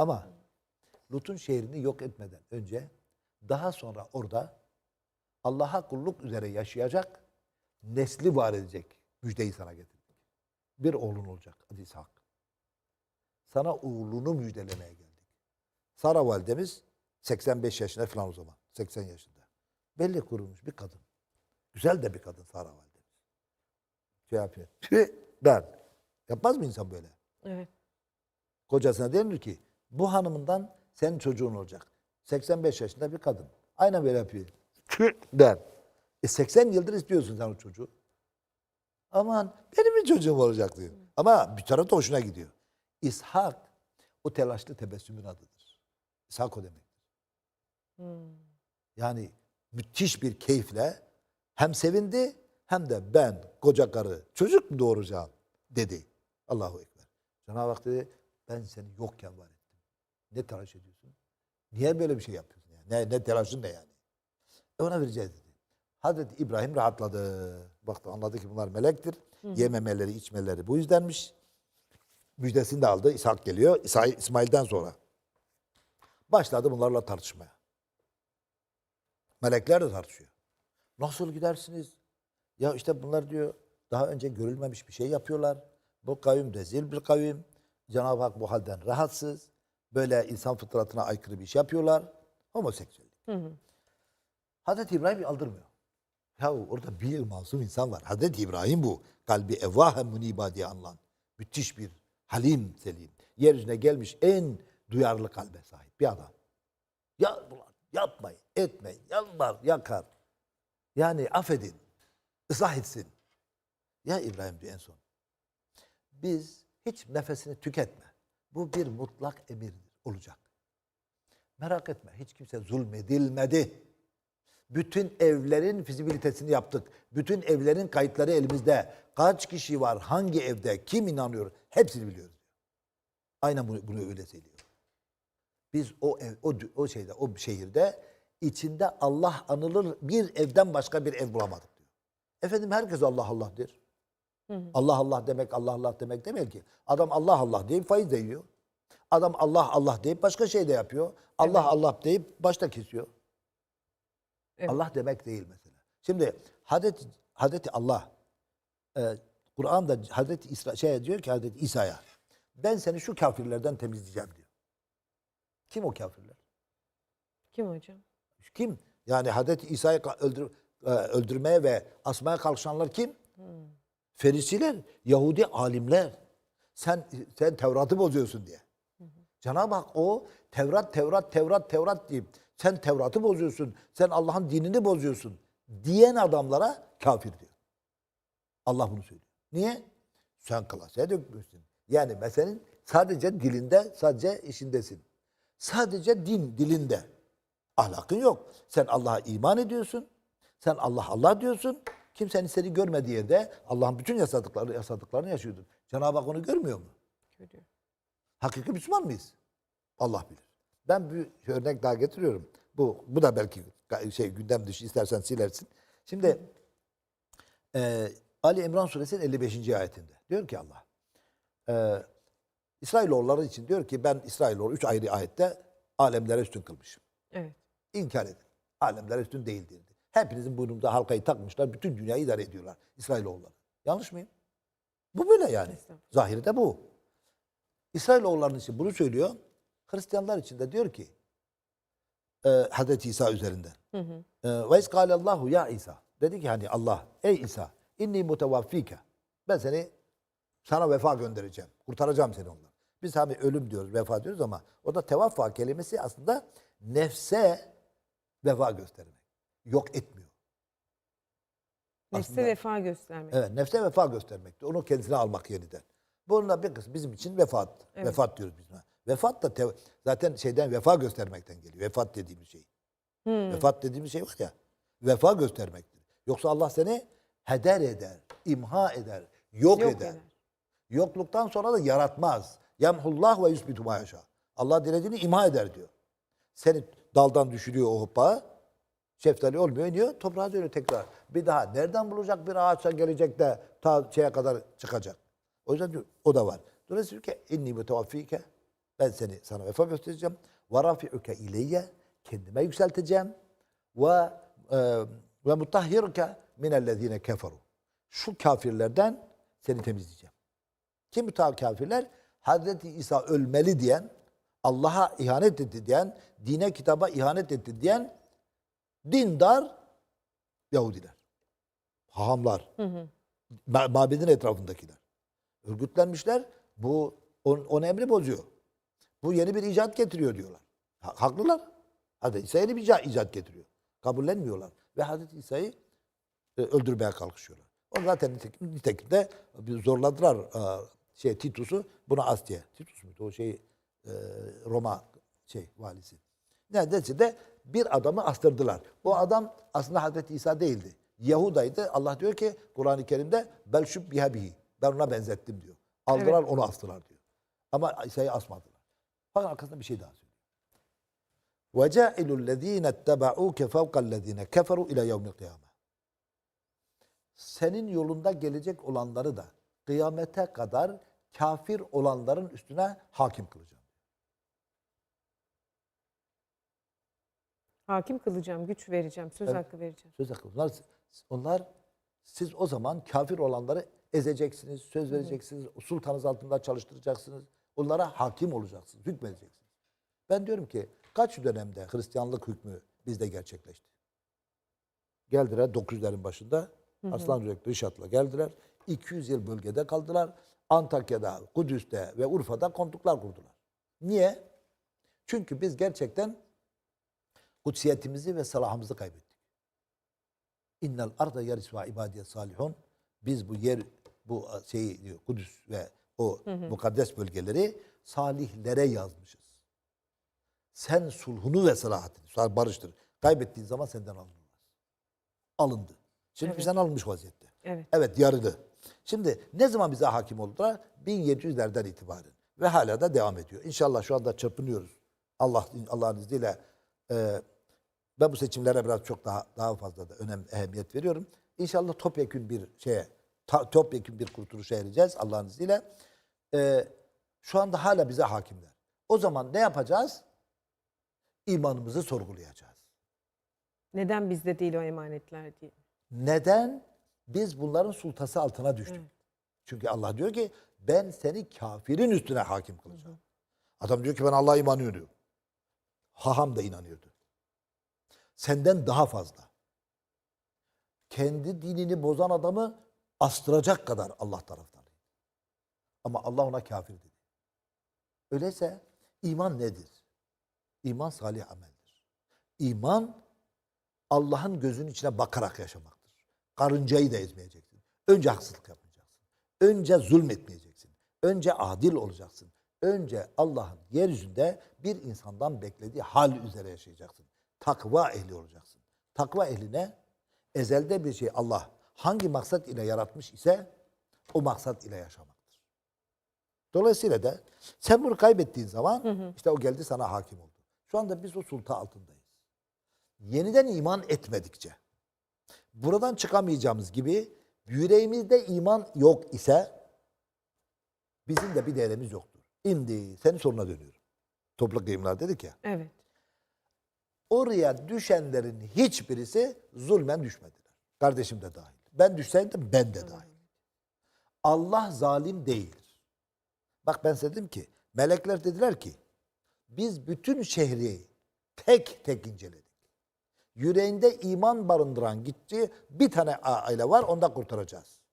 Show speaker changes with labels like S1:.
S1: Ama Lut'un şehrini yok etmeden önce daha sonra orada Allah'a kulluk üzere yaşayacak nesli var edecek müjdeyi sana getirdik. Bir oğlun olacak adı İshak. Sana oğlunu müjdelemeye geldik. Sara validemiz 85 yaşında falan o zaman. 80 yaşında. Belli kurulmuş bir kadın. Güzel de bir kadın Sara validemiz. Şey yapıyor. Ben. Yapmaz mı insan böyle?
S2: Evet.
S1: Kocasına denir ki bu hanımından senin çocuğun olacak. 85 yaşında bir kadın. Aynen böyle yapıyor. Der. E 80 yıldır istiyorsun sen o çocuğu. Aman benim bir çocuğum olacak diyor. Ama bir tarafta hoşuna gidiyor. İshak o telaşlı tebessümün adıdır. İshak o demek. Yani müthiş bir keyifle hem sevindi hem de ben koca karı çocuk mu doğuracağım dedi. Allahu Ekber. Cenab-ı Hak dedi ben seni yokken var ettim. Ne telaş ediyorsun? Niye böyle bir şey yapıyorsun? Yani? Ne, ne telaşın ne yani? E ona vereceğiz dedi. Hazreti İbrahim rahatladı. Baktı anladı ki bunlar melektir. Yememeleri içmeleri bu yüzdenmiş. Müjdesini de aldı. İshak geliyor. İsa, İsmail'den sonra. Başladı bunlarla tartışmaya. Melekler de tartışıyor. Nasıl gidersiniz? Ya işte bunlar diyor daha önce görülmemiş bir şey yapıyorlar. Bu kavim rezil bir kavim. Cenab-ı Hak bu halden rahatsız. Böyle insan fıtratına aykırı bir iş yapıyorlar. Homoseksüellik. Hazreti İbrahim aldırmıyor. Ya orada bir masum insan var. Hazreti İbrahim bu. Kalbi evvahe muniba diye anılan. Müthiş bir halim selim. Yeryüzüne gelmiş en duyarlı kalbe sahip bir adam. Ya yapmayın, etmeyin, yalvar, yakar. Yani affedin, ıslah etsin. Ya İbrahim diyor en son. Biz hiç nefesini tüketme. Bu bir mutlak emirdir, olacak. Merak etme, hiç kimse zulmedilmedi. Bütün evlerin fizibilitesini yaptık. Bütün evlerin kayıtları elimizde. Kaç kişi var, hangi evde, kim inanıyor hepsini biliyoruz. Aynen bunu, bunu öyle söylüyor. Biz o ev, o, o şeyde, o şehirde içinde Allah anılır bir evden başka bir ev bulamadık diyor. Efendim herkes Allah Allah der. Allah Allah demek Allah Allah demek demek ki. Adam Allah Allah deyip faiz de yiyor. Adam Allah Allah deyip başka şey de yapıyor. Allah Allah deyip başta kesiyor.
S2: Evet.
S1: Allah demek değil mesela. Şimdi Hazreti, Hazreti Allah e, Kur'an'da Hazreti İsra, şey diyor ki Hazreti İsa'ya ben seni şu kafirlerden temizleyeceğim diyor. Kim o kafirler?
S2: Kim hocam?
S1: Kim? Yani Hazreti İsa'yı öldür, e, öldürmeye ve asmaya kalkışanlar kim? Ferisiler, Yahudi alimler. Sen sen Tevrat'ı bozuyorsun diye. Cenab-ı Hak o Tevrat, Tevrat, Tevrat, Tevrat deyip sen Tevrat'ı bozuyorsun, sen Allah'ın dinini bozuyorsun diyen adamlara kafir diyor. Allah bunu söylüyor. Niye? Sen klaseye dökmüşsün. Yani meselenin sadece dilinde, sadece işindesin. Sadece din dilinde. Ahlakın yok. Sen Allah'a iman ediyorsun. Sen Allah Allah diyorsun. Kimsenin seni görmediği yerde Allah'ın bütün yasadıkları, yasadıklarını yaşıyordun. Cenab-ı Hak onu görmüyor mu?
S2: Görüyor.
S1: Hakiki Müslüman mıyız? Allah bilir. Ben bir örnek daha getiriyorum. Bu bu da belki şey gündem dışı istersen silersin. Şimdi e, Ali İmran suresinin 55. ayetinde diyor ki Allah e, İsrailoğulları için diyor ki ben İsrailoğlu üç ayrı ayette alemlere üstün kılmışım.
S2: Evet.
S1: İnkar edin. Alemler üstün değildir. Hepinizin burnunda halkayı takmışlar. Bütün dünyayı idare ediyorlar. İsrailoğulları. Yanlış mıyım? Bu böyle yani.
S2: Estağfurullah.
S1: Zahirde bu. İsrailoğullarının için bunu söylüyor. Hristiyanlar için de diyor ki e, Hazreti İsa üzerinden. E, Ve iskâlellâhu ya İsa. Dedi ki hani Allah ey İsa inni mutevaffike. Ben seni sana vefa göndereceğim. Kurtaracağım seni ondan. Biz hani ölüm diyoruz, vefa diyoruz ama o da tevaffa kelimesi aslında nefse vefa göstermek. Yok etmiyor.
S2: Nefse
S1: Aslında-
S2: vefa göstermek.
S1: Evet, nefse vefa göstermekti. Onu kendisine almak yeniden. Bunun da bir kısmı bizim için vefat.
S2: Evet.
S1: Vefat diyoruz biz. buna. Vefat da zaten şeyden vefa göstermekten geliyor. Vefat dediğimiz şey.
S2: Hmm.
S1: Vefat dediğimiz şey var ya. Vefa göstermektir. Yoksa Allah seni heder eder, imha eder, yok,
S2: Yok
S1: eder.
S2: eder.
S1: Yokluktan sonra da yaratmaz. Yemhullah ve yusbitu ma yaşa. Allah dilediğini imha eder diyor. Seni daldan düşürüyor o hoppa. Şeftali olmuyor, iniyor, toprağa dönüyor tekrar. Bir daha nereden bulacak bir ağaçta gelecek de ta şeye kadar çıkacak. O yüzden diyor, o da var. Dolayısıyla ki inni mutevaffike Ben seni sana vefa göstereceğim. Ve rafi'uke ileyye. Kendime yükselteceğim. Ve e, ve mutahhiruke minellezine keferu. Şu kafirlerden seni temizleyeceğim. Kim bu kafirler? Hazreti İsa ölmeli diyen, Allah'a ihanet etti diyen, dine kitaba ihanet etti diyen dindar Yahudiler. Hahamlar. Ma- Mabedin etrafındakiler. Örgütlenmişler. Bu on, on emri bozuyor. Bu yeni bir icat getiriyor diyorlar. Ha- haklılar. Hazreti İsa yeni bir ica- icat getiriyor. Kabullenmiyorlar. Ve Hazreti İsa'yı e, öldürmeye kalkışıyorlar. O zaten nitekim, nitekim de bir zorladılar e, şey Titus'u buna diye. Titus muydu o şey e, Roma şey valisi. Neredeyse de bir adamı astırdılar. O adam aslında Hazreti İsa değildi. Yahuda'ydı. Allah diyor ki Kur'an-ı Kerim'de bel şübbihe bihi. Ben ona benzettim diyor. Aldılar onu astılar diyor. Ama İsa'yı asmadılar. Fakat arkasında bir şey daha söylüyor. وَجَعِلُ الَّذ۪ينَ اتَّبَعُوكَ فَوْقَ الَّذ۪ينَ كَفَرُوا اِلَى يَوْمِ الْقِيَامَةِ Senin yolunda gelecek olanları da kıyamete kadar kafir olanların üstüne hakim kılacağım.
S2: Hakim kılacağım, güç vereceğim, söz hakkı vereceğim.
S1: Söz hakkı. Onlar, onlar siz o zaman kafir olanları ezeceksiniz, söz vereceksiniz, sultanınız altında çalıştıracaksınız. Onlara hakim olacaksınız, hükmedeceksiniz. Ben diyorum ki kaç dönemde Hristiyanlık hükmü bizde gerçekleşti? Geldiler 900'lerin başında. Aslan Yürekli Rişat'la geldiler. 200 yıl bölgede kaldılar. Antakya'da, Kudüs'te ve Urfa'da kontuklar kurdular. Niye? Çünkü biz gerçekten kutsiyetimizi ve salahımızı kaybettik. İnnel arda yaris ve ibadiye salihun. Biz bu yer, bu şeyi diyor, Kudüs ve o mukaddes bölgeleri salihlere yazmışız. Sen sulhunu ve salahatini, sonra barıştır. Kaybettiğin zaman senden alınmaz. Alındı. Şimdi bizden alınmış vaziyette.
S2: Evet.
S1: Evet yarılı. Şimdi ne zaman bize hakim oldular? 1700'lerden itibaren. Ve hala da devam ediyor. İnşallah şu anda çırpınıyoruz. Allah Allah'ın izniyle e, ben bu seçimlere biraz çok daha daha fazla da önem ehemmiyet veriyorum. İnşallah topyekün bir şeye ta, topyekün bir kurtuluşa ereceğiz Allah'ın izniyle. E, şu anda hala bize hakimler. O zaman ne yapacağız? İmanımızı sorgulayacağız.
S2: Neden bizde değil o emanetler diye.
S1: Neden? Biz bunların sultası altına düştük.
S2: Evet.
S1: Çünkü Allah diyor ki ben seni kafirin üstüne hakim kılacağım. Adam diyor ki ben Allah'a iman ediyorum. Haham da inanıyordu. Senden daha fazla. Kendi dinini bozan adamı astıracak kadar Allah taraftarıydı. Ama Allah ona kafir dedi. Öyleyse iman nedir? İman salih ameldir. İman Allah'ın gözünün içine bakarak yaşamaktır. Karıncayı da ezmeyeceksin. Önce haksızlık yapmayacaksın. Önce zulmetmeyeceksin. Önce adil olacaksın. Önce Allah'ın yeryüzünde bir insandan beklediği hal üzere yaşayacaksın. Takva ehli olacaksın. Takva ehline ezelde bir şey Allah hangi maksat ile yaratmış ise o maksat ile yaşamaktır. Dolayısıyla da sen bunu kaybettiğin zaman işte o geldi sana hakim oldu. Şu anda biz o sulta altındayız yeniden iman etmedikçe, buradan çıkamayacağımız gibi yüreğimizde iman yok ise bizim de bir değerimiz yoktur. Şimdi senin soruna dönüyorum. Toplu kıyımlar dedik ya.
S2: Evet.
S1: Oraya düşenlerin hiçbirisi zulmen düşmediler. Kardeşim de dahil. Ben düşseydim ben de dahil. Allah zalim değildir. Bak ben dedim ki melekler dediler ki biz bütün şehri tek tek inceledik. Yüreğinde iman barındıran gitti bir tane aile var onu da kurtaracağız.